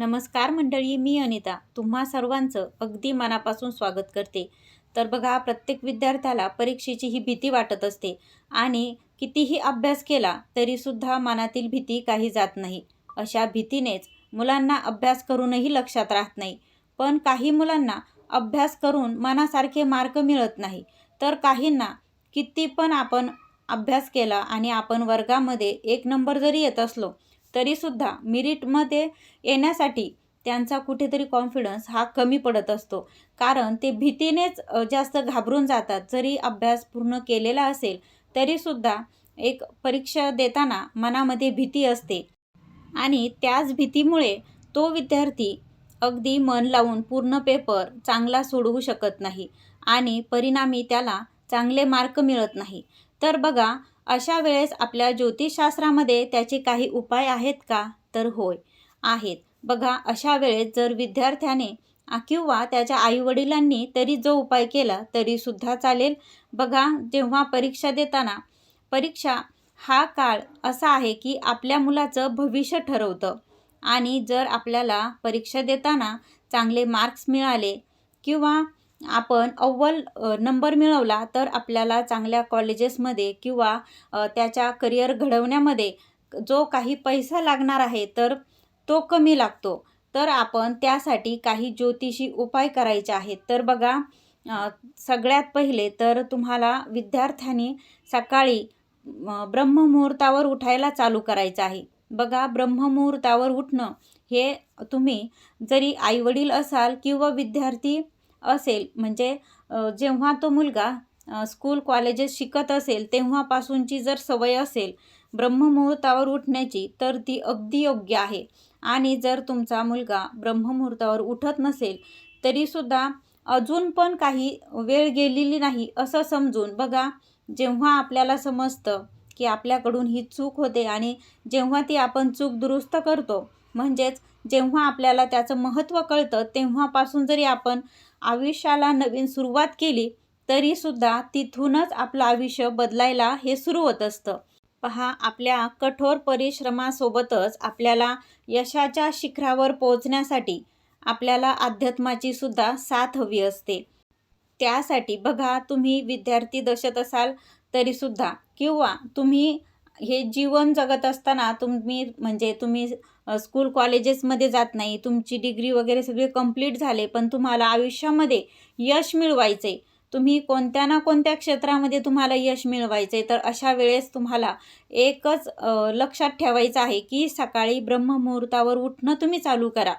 नमस्कार मंडळी मी अनिता. तुम्हा सर्वांचं अगदी मनापासून स्वागत करते. तर बघा प्रत्येक विद्यार्थ्याला परीक्षेची ही भीती वाटत असते आणि कितीही अभ्यास केला तरीसुद्धा मनातील भीती काही जात नाही. अशा भीतीनेच मुलांना अभ्यास करूनही लक्षात राहत नाही. पण काही मुलांना अभ्यास करून मनासारखे मार्क मिळत नाही. तर काहींना किती पण आपण अभ्यास केला आणि आपण वर्गामध्ये एक नंबर जरी येत असलो तरीसुद्धा मिरिटमध्ये येण्यासाठी त्यांचा कुठेतरी कॉन्फिडन्स हा कमी पडत असतो. कारण ते भीतीनेच जास्त घाबरून जातात. जरी अभ्यास पूर्ण केलेला असेल तरीसुद्धा एक परीक्षा देताना मनामध्ये भीती असते. आणि त्याच भीतीमुळे तो विद्यार्थी अगदी मन लावून पूर्ण पेपर चांगला सोडवू शकत नाही. आणि परिणामी त्याला चांगले मार्क मिळत नाही. तर बघा अशा वेळेस आपल्या ज्योतिषशास्त्रामध्ये त्याचे काही उपाय आहेत का? तर होय आहेत. बघा अशा वेळेस जर विद्यार्थ्याने किंवा त्याच्या आईवडिलांनी तरी जो उपाय केला तरीसुद्धा चालेल. बघा जेव्हा परीक्षा देताना परीक्षा हा काळ असा आहे की आपल्या मुलाचं भविष्य ठरवतं आणि जर आपल्याला परीक्षा देताना चांगले मार्क्स मिळाले किंवा आपण अव्वल नंबर मिळवला तर आपल्याला चांगल्या कॉलेजेसमध्ये किंवा त्याच्या करिअर घडवण्यामध्ये जो काही पैसा लागणार आहे तर तो कमी लागतो. तर आपण त्यासाठी काही ज्योतिषी उपाय करायचे आहेत. तर बघा सगळ्यात पहिले तर तुम्हाला विद्यार्थ्यांनी सकाळी ब्रह्ममुहूर्तावर उठायला चालू करायचं आहे. बघा ब्रह्ममुहूर्तावर उठणं हे तुम्ही जरी आईवडील असाल किंवा विद्यार्थी असेल. म्हणजे जेव्हा तो मुलगा स्कूल कॉलेजेस शिकत असेल तेव्हापासूनची जर सवय असेल ब्रह्ममुहूर्तावर उठण्याची तर ती अगदी योग्य आहे. आणि जर तुमचा मुलगा ब्रह्ममुहूर्तावर उठत नसेल तरीसुद्धा अजून पण काही वेळ गेलेली नाही असं समजून बघा जेव्हा आपल्याला समजतं की आपल्याकडून ही चूक होते आणि जेव्हा ती आपण चूक दुरुस्त करतो म्हणजेच जेव्हा आपल्याला त्याचं महत्त्व कळतं तेव्हापासून जरी आपण आयुष्याला नवीन सुरुवात केली तरीसुद्धा तिथूनच आपलं आयुष्य बदलायला हे सुरू होत असतं. पहा आपल्या कठोर परिश्रमासोबतच आपल्याला यशाच्या शिखरावर पोहोचण्यासाठी आपल्याला अध्यात्माची सुद्धा साथ हवी असते. त्यासाठी बघा तुम्ही विद्यार्थी दशत असाल तरीसुद्धा किंवा तुम्ही हे जीवन जगत असताना तुम्ही म्हणजे तुम्ही स्कूल कॉलेजेसमध्ये जात नाही तुमची डिग्री वगैरे सगळे कंप्लीट झाले पण तुम्हाला आयुष्यामध्ये यश मिळवायचे तुम्ही कोणत्या ना कोणत्या क्षेत्रामध्ये तुम्हाला यश मिळवायचे तर अशा वेळेस तुम्हाला एकच लक्षात ठेवायचं आहे की सकाळी ब्रह्ममुहूर्तावर उठणं तुम्ही चालू करा.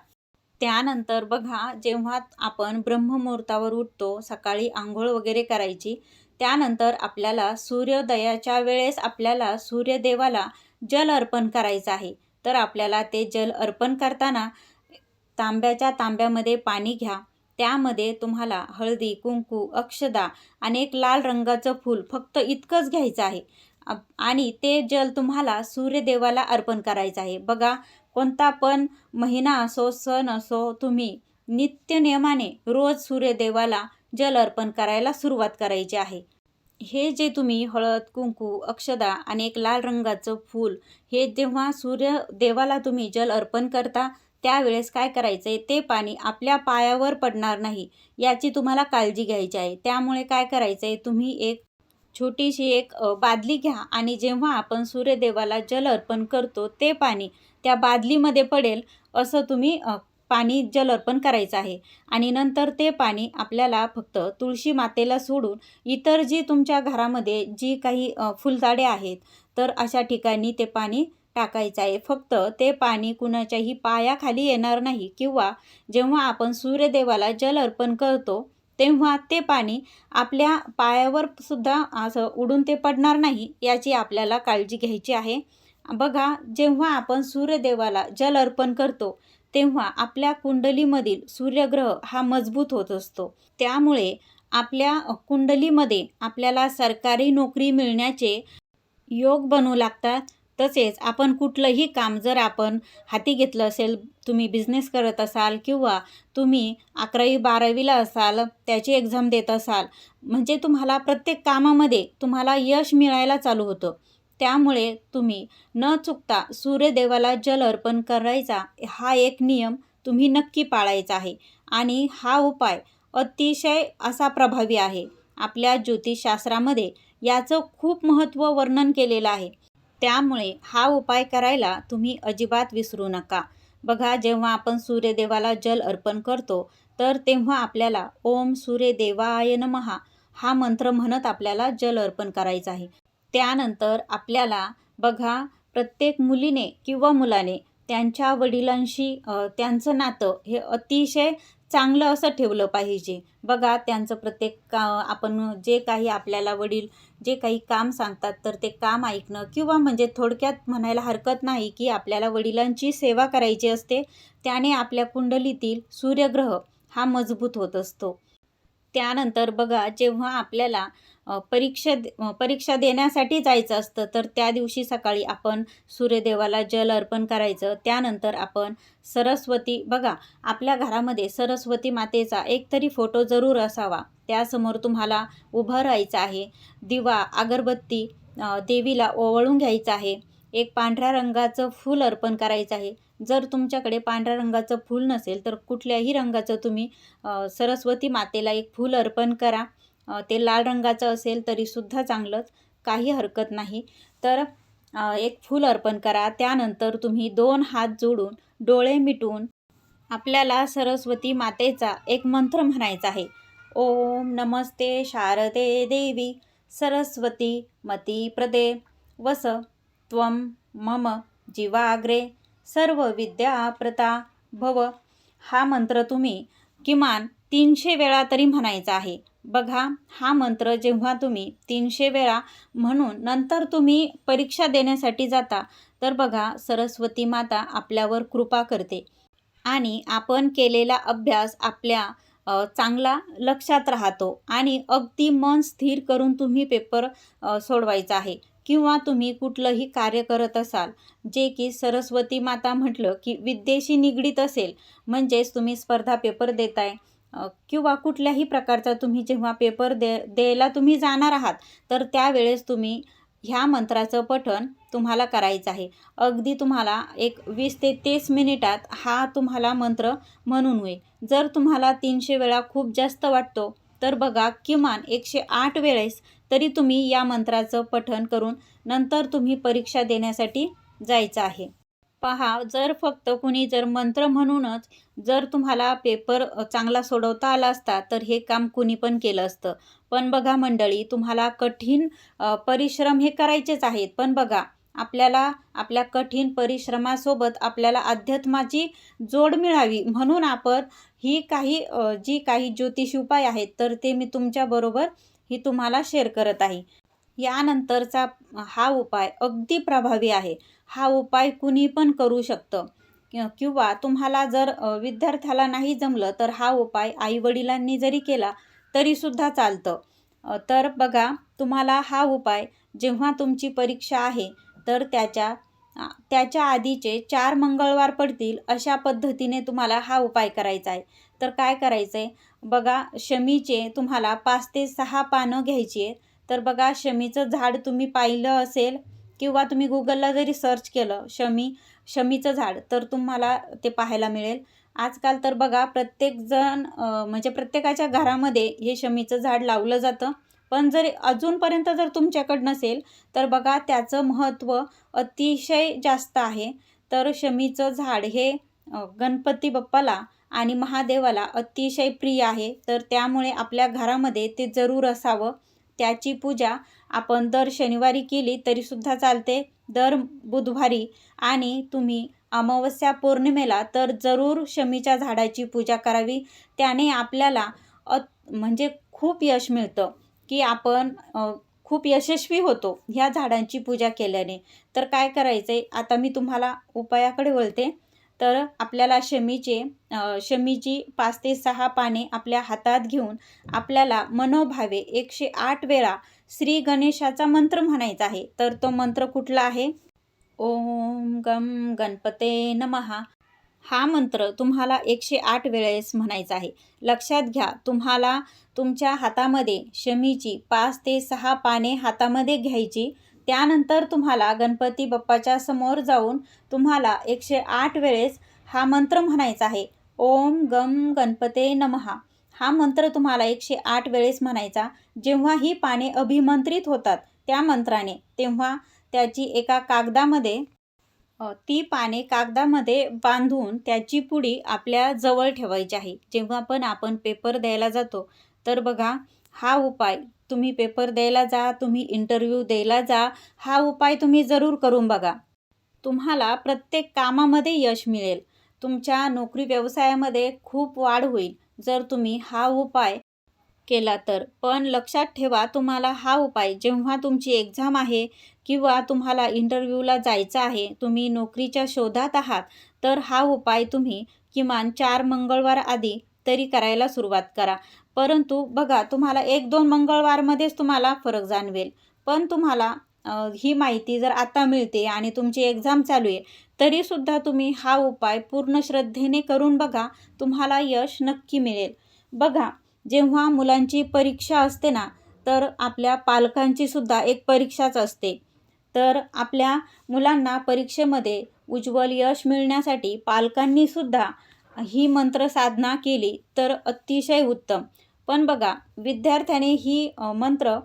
त्यानंतर बघा जेव्हा आपण ब्रह्ममुहूर्तावर उठतो सकाळी आंघोळ वगैरे करायची त्यानंतर आपल्याला सूर्योदयाच्या वेळेस आपल्याला सूर्यदेवाला जल अर्पण करायचं आहे. तर आपल्याला ते जल अर्पण करताना तांब्याच्या तांब्यामध्ये पाणी घ्या. त्यामध्ये तुम्हाला हळदी कुंकू अक्षदा आणि एक लाल रंगाचं फूल फक्त इतकंच घ्यायचं आहे. आणि ते जल तुम्हाला सूर्यदेवाला अर्पण करायचं आहे. बघा कोणता पण महिना असो सण असो तुम्ही नित्य नियमाने रोज सूर्यदेवाला जल अर्पण करायला सुरुवात करायची आहे. हे जे तुम्ही हळद कुंकू अक्षदा आणि एक लाल रंगाचं फूल हे जेव्हा सूर्य देवाला तुम्ही जल अर्पण करता त्यावेळेस काय करायचं आहे ते पाणी आपल्या पायावर पडणार नाही याची तुम्हाला काळजी घ्यायची आहे. त्यामुळे काय करायचं आहे तुम्ही एक छोटीशी एक बादली घ्या आणि जेव्हा आपण सूर्यदेवाला जल अर्पण करतो ते पाणी त्या बादलीमध्ये पडेल असं तुम्ही पाणी जल अर्पण करायचं आहे. आणि नंतर ते पाणी आपल्याला फक्त तुळशी मातेला सोडून इतर जी तुमच्या घरामध्ये जी काही फुलझाडे आहेत तर अशा ठिकाणी ते पाणी टाकायचं आहे. फक्त ते पाणी कुणाच्याही पायाखाली येणार नाही. किंवा जेव्हा आपण सूर्यदेवाला जल अर्पण करतो तेव्हा ते पाणी आपल्या पायावर सुद्धा असं उडून ते पडणार नाही याची आपल्याला काळजी घ्यायची आहे. बघा जेव्हा आपण सूर्यदेवाला जल अर्पण करतो तेव्हा आपल्या कुंडलीमधील सूर्यग्रह हा मजबूत होत असतो. त्यामुळे आपल्या कुंडलीमध्ये आपल्याला सरकारी नोकरी मिळण्याचे योग बनू लागतात. तसेच आपण कुठलंही काम जर आपण हाती घेतलं असेल तुम्ही बिझनेस करत असाल किंवा तुम्ही अकरावी बारावीला असाल त्याची एक्झाम देत असाल म्हणजे तुम्हाला प्रत्येक कामामध्ये तुम्हाला यश मिळायला चालू होतं. त्यामुळे तुम्ही न चुकता सूर्यदेवाला जल अर्पण करायचा हा एक नियम तुम्ही नक्की पाळायचा आहे. आणि हा उपाय अतिशय असा प्रभावी आहे. आपल्या ज्योतिषशास्त्रामध्ये याचं खूप महत्त्व वर्णन केलेलं आहे. त्यामुळे हा उपाय करायला तुम्ही अजिबात विसरू नका. बघा जेव्हा आपण सूर्यदेवाला जल अर्पण करतो तर तेव्हा आपल्याला ओम सूर्यदेवाय नमहा हा मंत्र म्हणत आपल्याला जल अर्पण करायचं आहे. त्यानंतर आपल्याला बघा प्रत्येक मुलीने किंवा मुलाने त्यांच्या वडिलांशी त्यांचं नातं हे अतिशय चांगलं असं ठेवलं पाहिजे. बघा त्यांचं प्रत्येक का आपण जे काही आपल्याला वडील जे काही काम सांगतात तर ते काम ऐकणं किंवा म्हणजे थोडक्यात म्हणायला हरकत नाही की आपल्याला वडिलांची सेवा करायची असते त्याने आपल्या कुंडलीतील सूर्यग्रह हा मजबूत होत असतो. त्यानंतर बघा जेव्हा आपल्याला परीक्षा दे- परीक्षा देण्यासाठी जायचं असतं. तर त्या दिवशी सकाळी आपण सूर्यदेवाला जल अर्पण करायचं. त्यानंतर आपण सरस्वती बघा आपल्या घरामध्ये सरस्वती मातेचा एकतरी फोटो जरूर असावा. त्यासमोर तुम्हाला उभं राहायचं आहे. दिवा अगरबत्ती देवीला ओवळून घ्यायचं आहे. एक पांढऱ्या रंगाचं फूल अर्पण करायचं आहे. जर तुमच्याकडे पांढऱ्या रंगाचं फूल नसेल तर कुठल्याही रंगाचं तुम्ही सरस्वती मातेला एक फूल अर्पण करा. ते लाल रंगाचं असेल तरीसुद्धा चांगलंच काही हरकत नाही. तर एक फूल अर्पण करा. त्यानंतर तुम्ही दोन हात जोडून डोळे मिटून आपल्याला सरस्वती मातेचा एक मंत्र म्हणायचा आहे. ओम नमस्ते शारदे देवी सरस्वती मती प्रदे वस त्वं मम जीवाग्रे सर्व विद्या प्रता भव. हा मंत्र तुम्ही किमान तीनशे वेळा तरी म्हणायचा आहे. बघा हा मंत्र जेव्हा तुम्ही तीनशे वेळा म्हणून नंतर तुम्ही परीक्षा देण्यासाठी जाता तर बघा सरस्वती माता आपल्यावर कृपा करते. आणि आपण केलेला अभ्यास आपल्या चांगला लक्षात राहतो आणि अगदी मन स्थिर करून तुम्ही पेपर सोडवायचा आहे. किंवा तुम्ही कुठलंही कार्य करत असाल जे की सरस्वती माता म्हटलं की विद्येशी निगडीत असेल म्हणजेच तुम्ही स्पर्धा पेपर देताय. किंवा कुठल्याही प्रकारचा तुम्ही जेव्हा पेपर दे द्यायला तुम्ही जाणार आहात तर त्यावेळेस तुम्ही ह्या मंत्राचं पठण तुम्हाला करायचं आहे. अगदी तुम्हाला एक वीस ते तीस मिनिटात हा तुम्हाला मंत्र म्हणून होईल. जर तुम्हाला तीनशे वेळा खूप जास्त वाटतो तर बघा किमान एकशे आठ वेळेस तरी तुम्ही या मंत्राचं पठण करून नंतर तुम्ही परीक्षा देण्यासाठी जायचं आहे. पहा जर फक्त कुणी जर मंत्र म्हणूनच जर तुम्हाला पेपर चांगला सोडवता आला असता तर हे काम कुणी पण केलं असतं. पण बघा मंडळी तुम्हाला कठीण परिश्रम हे करायचेच आहेत. पण बघा आपल्याला आपल्या कठीण परिश्रमासोबत आपल्याला अध्यात्माची जोड मिळावी. म्हणून आपण ही काही जी काही ज्योतिष उपाय आहेत तर ते मी तुमच्याबरोबर ही तुम्हाला शेअर करत आहे. यानंतरचा हा उपाय अगदी प्रभावी आहे. हा उपाय कुणी पण करू शकतं. किंवा तुम्हाला जर विद्यार्थ्याला नाही जमलं तर हा उपाय आईवडिलांनी जरी केला तरीसुद्धा चालतं. तर बघा तुम्हाला हा उपाय जेव्हा तुमची परीक्षा आहे तर त्याच्या त्याच्या आधीचे चार मंगळवार पडतील अशा पद्धतीने तुम्हाला हा उपाय करायचा आहे. तर काय करायचं आहे बघा शमीचे तुम्हाला पाच ते सहा पानं घ्यायची आहे तर बघा शमीचं झाड तुम्ही पाहिलं असेल किंवा तुम्ही गुगलला जरी सर्च केलं शमी शमीचं झाड तर तुम्हाला ते पाहायला मिळेल. आजकाल तर बघा प्रत्येकजण म्हणजे प्रत्येकाच्या घरामध्ये हे शमीचं झाड लावलं जातं. पण जर अजूनपर्यंत जर तुमच्याकडं नसेल तर बघा त्याचं महत्त्व अतिशय जास्त आहे. तर शमीचं झाड हे गणपती बाप्पाला आणि महादेवाला अतिशय प्रिय आहे. तर त्यामुळे आपल्या घरामध्ये ते जरूर असावं. त्याची पूजा आपण दर शनिवारी केली तरीसुद्धा चालते. दर बुधवारी आणि तुम्ही अमावस्या पौर्णिमेला तर जरूर शमीच्या झाडाची पूजा करावी. त्याने आपल्याला अ म्हणजे खूप यश मिळतं की आपण खूप यशस्वी होतो ह्या झाडांची पूजा केल्याने. तर काय करायचं आहे आता मी तुम्हाला उपायाकडे वळते. तर आपल्याला शमीचे शमीची पाच ते सहा पाने आपल्या हातात घेऊन आपल्याला मनोभावे एकशे आठ वेळा श्री गणेशाचा मंत्र म्हणायचा आहे. तर तो मंत्र कुठला आहे? ओम गम गणपते नमहा हा मंत्र तुम्हाला एकशे आठ वेळेस म्हणायचा आहे. लक्षात घ्या तुम्हाला तुमच्या हातामध्ये शमीची पाच ते सहा पाने हातामध्ये घ्यायची त्यानंतर तुम्हाला गणपती बाप्पाच्या समोर जाऊन तुम्हाला एकशे आठ वेळेस हा मंत्र म्हणायचा आहे. ओम गम गणपते नमहा हा मंत्र तुम्हाला एकशे आठ वेळेस म्हणायचा. जेव्हा ही पाने अभिमंत्रित होतात त्या मंत्राने तेव्हा त्याची एका कागदामध्ये ती पाने कागदामध्ये बांधून त्याची पुडी आपल्या जवळ ठेवायची आहे. जेव्हा पण आपण पेपर द्यायला जातो तर बघा हा उपाय तुम्ही पेपर द्यायला जा तुम्ही इंटरव्ह्यू द्यायला जा हा उपाय तुम्ही जरूर करून बघा. तुम्हाला प्रत्येक कामामध्ये यश मिळेल. तुमच्या नोकरी व्यवसायामध्ये खूप वाढ होईल. जर तुम्ही हा उपाय केला तर. पण लक्षात ठेवा तुम्हाला हा उपाय जेव्हा तुमची एक्झाम आहे किंवा तुम्हाला इंटरव्ह्यूला जायचं आहे तुम्ही नोकरीच्या शोधात आहात तर हा उपाय तुम्ही किमान चार मंगळवार आधी तरी करायला सुरुवात करा. परंतु बघा तुम्हाला एक दोन मंगळवारमध्येच तुम्हाला फरक जाणवेल. पण तुम्हाला ही माहिती जर आता मिळते आणि तुमची एक्झाम चालू आहे तरीसुद्धा तुम्ही हा उपाय पूर्ण श्रद्धेने करून बघा तुम्हाला यश नक्की मिळेल. बघा जेव्हा मुलांची परीक्षा असते ना तर आपल्या पालकांची सुद्धा एक परीक्षाच असते. तर आपल्या मुलांना परीक्षेमध्ये उज्ज्वल यश मिळण्यासाठी पालकांनीसुद्धा ही मंत्र साधना केली तर अतिशय उत्तम. पण बघा विद्यार्थ्याने ही मंत्र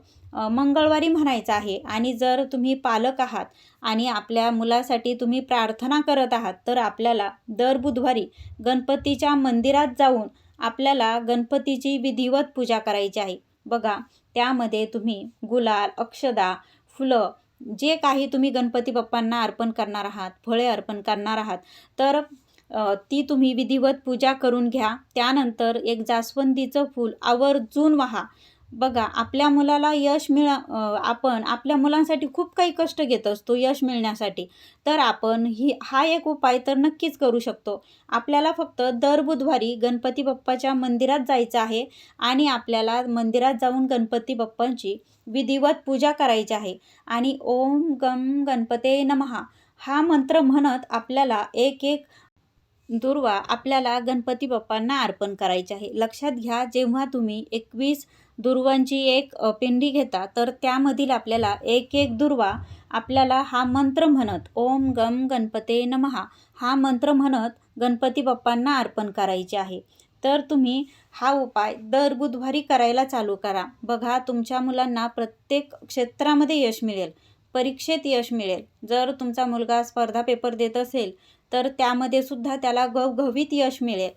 मंगळवारी म्हणायचं आहे आणि जर तुम्ही पालक आहात आणि आपल्या मुलासाठी तुम्ही प्रार्थना करत आहात तर आपल्याला दर बुधवारी गणपतीच्या मंदिरात जाऊन आपल्याला गणपतीची विधिवत पूजा करायची आहे. बघा त्यामध्ये तुम्ही गुलाल अक्षदा फुलं जे काही तुम्ही गणपती बाप्पांना अर्पण करणार आहात फळे अर्पण करणार आहात तर ती तुम्ही विधिवत पूजा करून घ्या. त्यानंतर एक जास्वंदीचं फूल आवर्जून वाहा. बघा आपल्या मुलाला यश मिळा आपण आपल्या मुलांसाठी खूप काही कष्ट घेत असतो यश मिळण्यासाठी. तर आपण ही हा एक उपाय तर नक्कीच करू शकतो. आपल्याला फक्त दर बुधवारी गणपती बाप्पाच्या मंदिरात जायचं आहे आणि आपल्याला मंदिरात जाऊन गणपती बाप्पांची विधिवत पूजा करायची आहे. आणि ओम गम गणपते नमहा हा मंत्र म्हणत आपल्याला एक एक दुर्वा आपल्याला गणपती बाप्पांना अर्पण करायचे आहे. लक्षात घ्या जेव्हा तुम्ही एकवीस दुर्वांची एक पिंडी घेता तर त्यामधील आपल्याला एक एक दुर्वा आपल्याला हा मंत्र म्हणत ओम गम गणपते नमहा हा मंत्र म्हणत गणपती बाप्पांना अर्पण करायचे आहे. तर तुम्ही हा उपाय दर बुधवारी करायला चालू करा. बघा तुमच्या मुलांना प्रत्येक क्षेत्रामध्ये यश मिळेल. परीक्षेत यश मिळेल. जर तुमचा मुलगा स्पर्धा पेपर देत असेल तर त्यामध्ये सुद्धा त्याला घवघवीत यश मिळेल.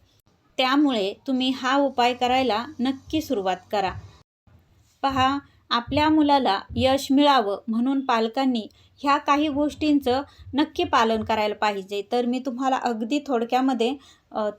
त्यामुळे तुम्ही हा उपाय करायला नक्की सुरुवात करा. पहा आपल्या मुलाला यश मिळावं म्हणून पालकांनी ह्या काही गोष्टींचं नक्की पालन करायला पाहिजे. तर मी तुम्हाला अगदी थोडक्यामध्ये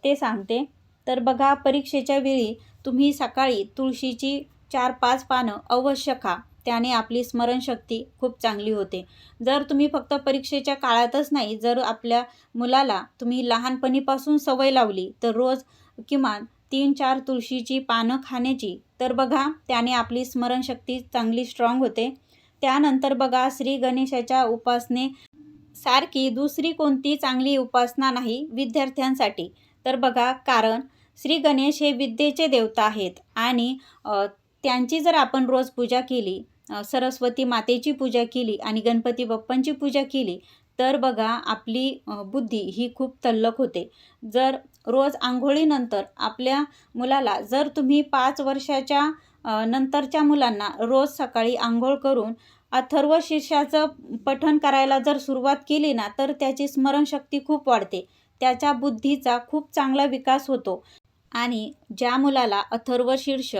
ते सांगते. तर बघा परीक्षेच्या वेळी तुम्ही सकाळी तुळशीची चार पाच पानं अवश्य खा. त्याने आपली स्मरणशक्ती खूप चांगली होते. जर तुम्ही फक्त परीक्षेच्या काळातच नाही जर आपल्या मुलाला तुम्ही लहानपणीपासून सवय लावली तर रोज किमान तीन चार तुळशीची पानं खाण्याची तर बघा त्याने आपली स्मरणशक्ती चांगली स्ट्रॉंग होते. त्यानंतर बघा श्री गणेशाच्या उपासने सारखी दुसरी कोणती चांगली उपासना नाही विद्यार्थ्यांसाठी. तर बघा कारण श्री गणेश हे विद्येचे देवता आहेत आणि त्यांची जर आपण रोज पूजा केली सरस्वती मातेची पूजा केली आणि गणपती बाप्पांची पूजा केली तर बघा आपली बुद्धी ही खूप तल्लक होते. जर रोज आंघोळीनंतर आपल्या मुलाला जर तुम्ही पाच वर्षाच्या नंतरच्या मुलांना रोज सकाळी आंघोळ करून अथर्व शीर्षाचं पठण करायला जर सुरुवात केली ना तर त्याची स्मरणशक्ती खूप वाढते. त्याच्या बुद्धीचा खूप चांगला विकास होतो. आणि ज्या मुलाला अथर्व शीर्ष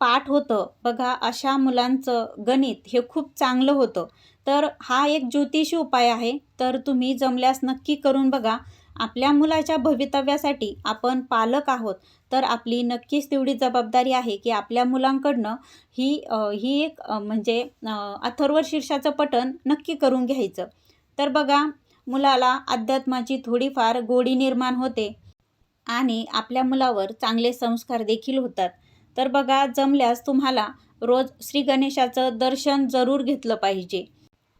पाठ होतं. बघा अशा मुलांचं गणित हे खूप चांगलं होतं. तर हा एक ज्योतिषी उपाय आहे. तर तुम्ही जमल्यास नक्की करून बघा. आपल्या मुलाच्या भवितव्यासाठी आपण पालक आहोत. तर आपली नक्कीच तेवढी जबाबदारी आहे की आपल्या मुलांकडनं ही ही एक म्हणजे अथर्व शीर्षाचं पठण नक्की करून घ्यायचं. तर बघा मुलाला अध्यात्माची थोडीफार गोडी निर्माण होते आणि आपल्या मुलावर चांगले संस्कार देखील होतात. तर बघा जमल्यास तुम्हाला रोज श्री गणेशाचं दर्शन जरूर घेतलं पाहिजे.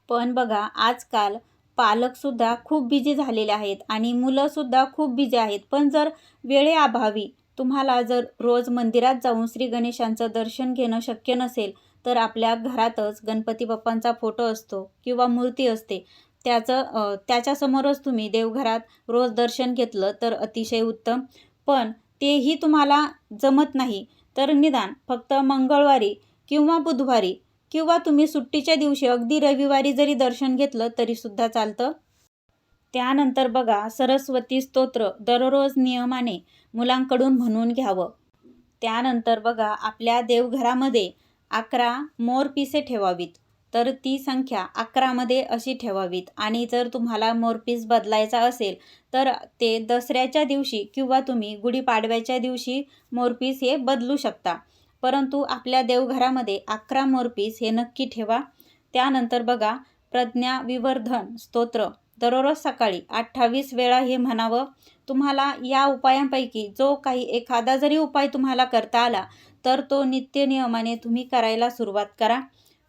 पण बघा आजकाल पालकसुद्धा खूप बिझी झालेले आहेत आणि मुलंसुद्धा खूप बिझी आहेत. पण जर वेळेअभावी तुम्हाला जर रोज मंदिरात जाऊन श्री गणेशांचं दर्शन घेणं शक्य नसेल तर आपल्या घरातच गणपती बाप्पांचा फोटो असतो किंवा मूर्ती असते. त्याचं त्याच्यासमोरच तुम्ही देवघरात रोज दर्शन घेतलं तर अतिशय उत्तम. पण तेही तुम्हाला जमत नाही. तर निदान फक्त मंगळवारी किंवा बुधवारी किंवा तुम्ही सुट्टीच्या दिवशी अगदी रविवारी जरी दर्शन घेतलं तरीसुद्धा चालतं. त्यानंतर बघा सरस्वती स्तोत्र दररोज नियमाने मुलांकडून म्हणून घ्यावं. त्यानंतर बघा आपल्या देवघरामध्ये अकरा मोरपिसे ठेवावीत. तर ती संख्या अकरामध्ये अशी ठेवावीत. आणि जर तुम्हाला मोरपीस बदलायचा असेल तर ते दसऱ्याच्या दिवशी किंवा तुम्ही गुढीपाडव्याच्या दिवशी मोरपीस हे बदलू शकता. परंतु आपल्या देवघरामध्ये अकरा मोरपीस हे नक्की ठेवा. त्यानंतर बघा प्रज्ञा विवर्धन स्तोत्र. दररोज सकाळी अठ्ठावीस वेळा हे म्हणावं. तुम्हाला या उपायांपैकी जो काही एखादा जरी उपाय तुम्हाला करता आला तर तो नित्य नियमाने तुम्ही करायला सुरुवात करा.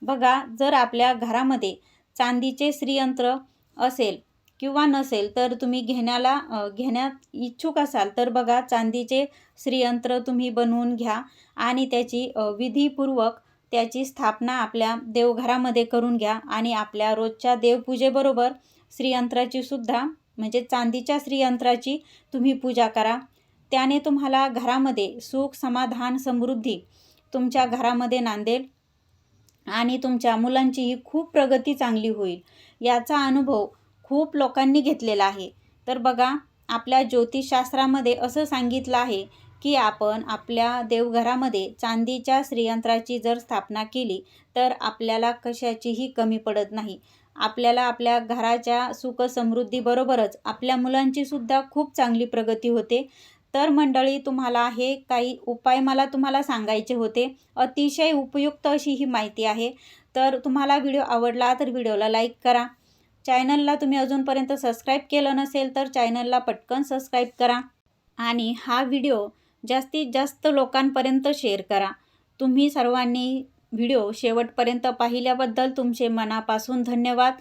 बघा जर आपल्या घरामध्ये चांदीचे श्रीयंत्र असेल किंवा नसेल तर तुम्ही घेण्याला घेण्यात इच्छुक असाल तर बघा चांदीचे श्रीयंत्र तुम्ही बनवून घ्या आणि त्याची विधीपूर्वक त्याची स्थापना आपल्या देवघरामध्ये करून घ्या आणि आपल्या रोजच्या देवपूजेबरोबर श्रीयंत्राची सुद्धा म्हणजे चांदीच्या श्रीयंत्राची तुम्ही पूजा करा. त्याने तुम्हाला घरामध्ये सुख समाधान समृद्धी तुमच्या घरामध्ये नांदेल. आणि तुमच्या मुलांचीही खूप प्रगती चांगली होईल. याचा अनुभव खूप लोकांनी घेतलेला आहे. तर बघा आपल्या ज्योतिषशास्त्रामध्ये असं सांगितलं आहे की आपण आपल्या देवघरामध्ये चांदीच्या श्रीयंत्राची जर स्थापना केली तर आपल्याला कशाचीही कमी पडत नाही. आपल्याला आपल्या घराच्या सुख समृद्धीबरोबरच आपल्या मुलांचीसुद्धा खूप चांगली प्रगती होते. तर मंडळी तुम्हाला हे काही उपाय मला तुम्हाला सांगायचे होते. अतिशय उपयुक्त अशी ही माहिती आहे. तर तुम्हाला व्हिडिओ आवडला तर व्हिडिओला लाईक करा. चॅनलला तुम्ही अजूनपर्यंत सबस्क्राईब केलं नसेल तर चॅनलला पटकन सबस्क्राईब करा आणि हा व्हिडिओ जास्तीत जास्त लोकांपर्यंत शेअर करा. तुम्ही सर्वांनी व्हिडिओ शेवटपर्यंत पाहिल्याबद्दल तुमचे मनापासून धन्यवाद.